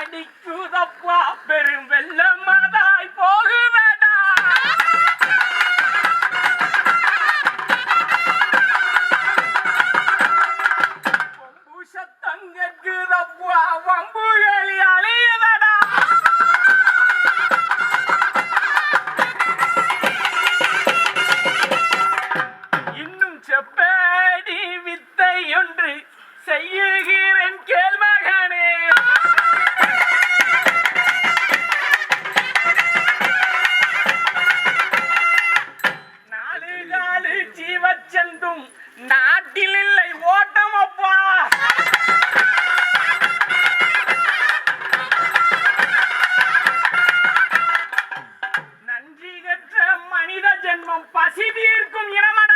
ai định பசி தீர்க்கும் இனமடா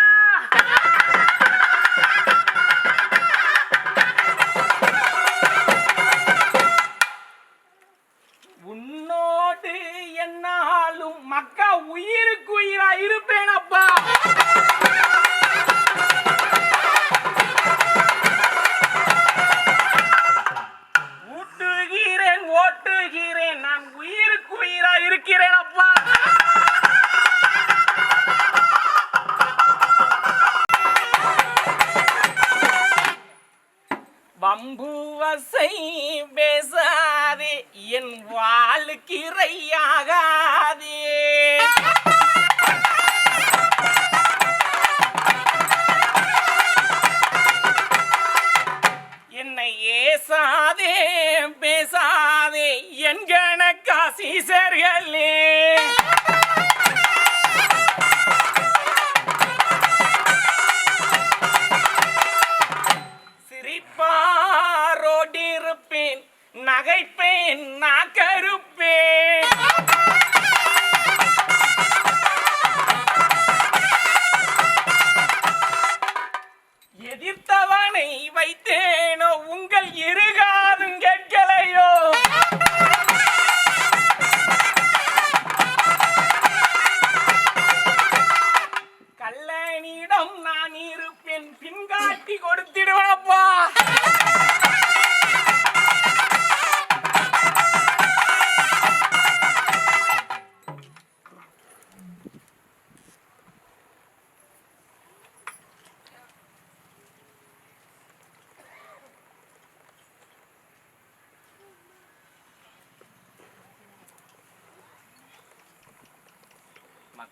என் என்னை ஏசாதே பேசாதே என் கணக்காசீசர்களே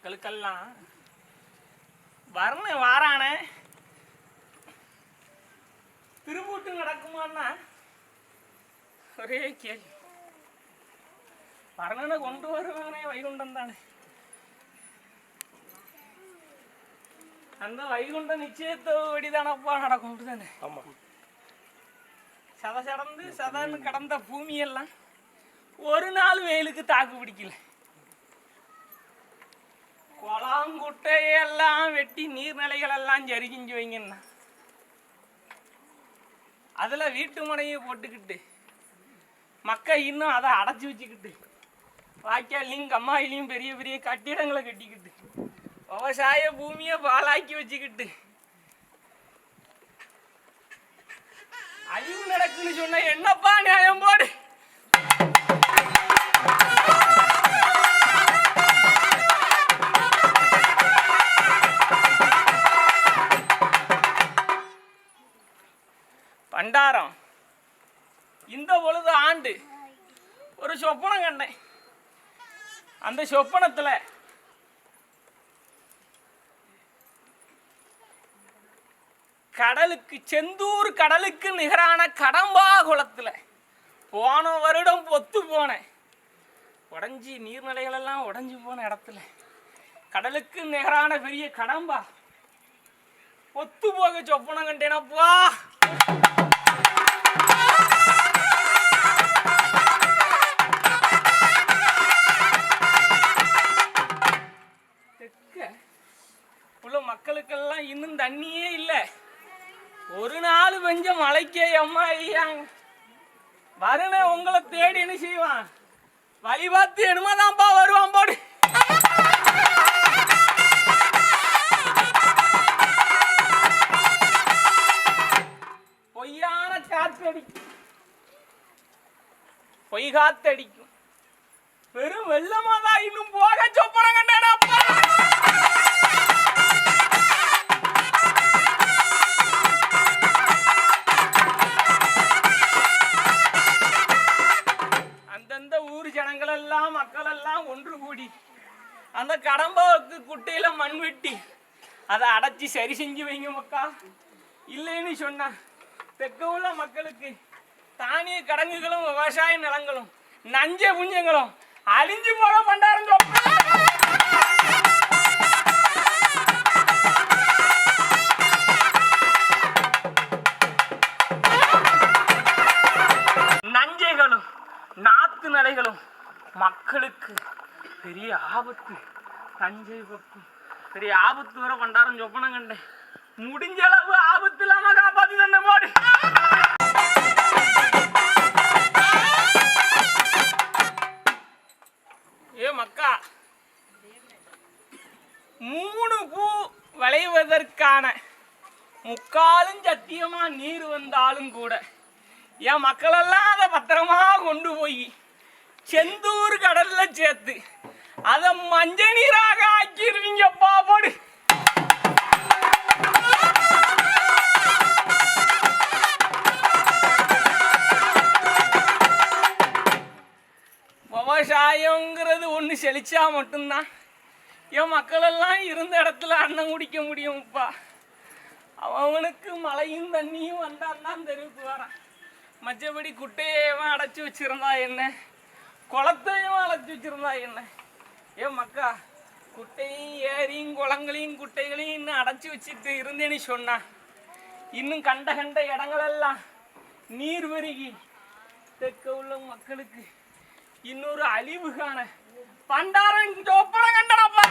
மக்களுக்கெல்லாம் வரணும் வாரான. திரும்பூட்டு நடக்குமான்னா? ஒரே கேள்வி. பரணனை கொண்டு வருவானே வைகுண்டம் தானே. அந்த வைகுண்ட நிச்சயத்தோடி தானப்பா நடக்கும் அப்படிதானே சத சடந்து சதன்னு கடந்த பூமியெல்லாம் ஒரு நாள் வெயிலுக்கு தாக்கு பிடிக்கல. குளங்குட்டையெல்லாம் வெட்டி நீர்நிலைகள் எல்லாம் ஜரிகிஞ்சு வைங்கண்ணா. அதில் வீட்டு முனையை போட்டுக்கிட்டு மக்கள் இன்னும் அதை அடைச்சி வச்சுக்கிட்டு வாய்க்காலையும் கம்மாயிலையும் பெரிய பெரிய கட்டிடங்களை கட்டிக்கிட்டு விவசாய பூமியை பாலாக்கி வச்சுக்கிட்டு அழிவு நடக்குன்னு சொன்ன என்னப்பா நியாயம் போடு? வட்டாரம் இந்த பொழுது ஆண்டு ஒரு சொப்பனம் கண்டேன் அந்த சொப்பனத்தில் கடலுக்கு செந்தூர் கடலுக்கு நிகரான கடம்பா குளத்தில் போன வருடம் பொத்து போனேன் உடஞ்சி நீர்நிலைகளெல்லாம் உடஞ்சி போன இடத்துல கடலுக்கு நிகரான பெரிய கடம்பா. பொத்து போக சொப்பனம் கண்டேனப்பா. பெஞ்ச அம்மா ஐயாங்க வருண உங்களை தேடி என்ன செய்வான். வழி பார்த்து என்னமாதான்ப்பா வருவான் போடு. பொய்யான காத்தடிக்கும் பொய் காத்தடிக்கும் வெறும் வெள்ளமாதான் இன்னும் போக சொப்பனம் அந்த கடம்பாவுக்கு குட்டையில மண் வெட்டி. அதை அடைச்சி சரி செஞ்சு வைங்க மக்கா. இல்லைன்னு சொன்னா தெற்க உள்ள மக்களுக்கு தானிய கடங்குகளும் விவசாய நிலங்களும் நஞ்ச புஞ்சங்களும் அழிஞ்சு போக பண்டாரம் நஞ்சைகளும் நாத்து நிலைகளும் மக்களுக்கு பெரிய ஆபத்து. தஞ்சை பக்கம். பெரிய ஆபத்து வர பண்டாரம் சொப்பனம் கண்டேன். முடிஞ்ச அளவு ஆபத்து இல்லாம காப்பாத்தி தந்த போடு ஏ மக்கா. மூணு பூ விளைவதற்கான முக்காலும் சத்தியமா நீர் வந்தாலும் கூட என் மக்களெல்லாம் அதை பத்திரமா கொண்டு போய் செந்தூர் கடல்ல சேர்த்து அதை மஞ்ச நீராக ஆக்கிடுவீங்க பாபோடு விவசாயங்கிறது ஒன்று செழிச்சா மட்டும்தான். என் மக்களெல்லாம் இருந்த இடத்துல அன்னம் குடிக்க முடியும்ப்பா. அவனுக்கு மழையும் தண்ணியும் வந்தால் தான் தெருவுக்கு வரான். மற்றபடி குட்டையவன் அடைச்சி வச்சிருந்தா என்ன? குளத்தையும் அடைச்சி வச்சிருந்தா என்ன? ஏன் மக்கா குட்டையும் ஏரியும் குளங்களையும் குட்டைகளையும் இன்னும் அடைச்சி வச்சுட்டு இருந்தேன்னு சொன்னா இன்னும் கண்ட கண்ட இடங்களெல்லாம் நீர் பெருகி தெற்க உள்ள மக்களுக்கு இன்னொரு அழிவு காண பண்டாரம் ஒப்படம் கண்டனப்பா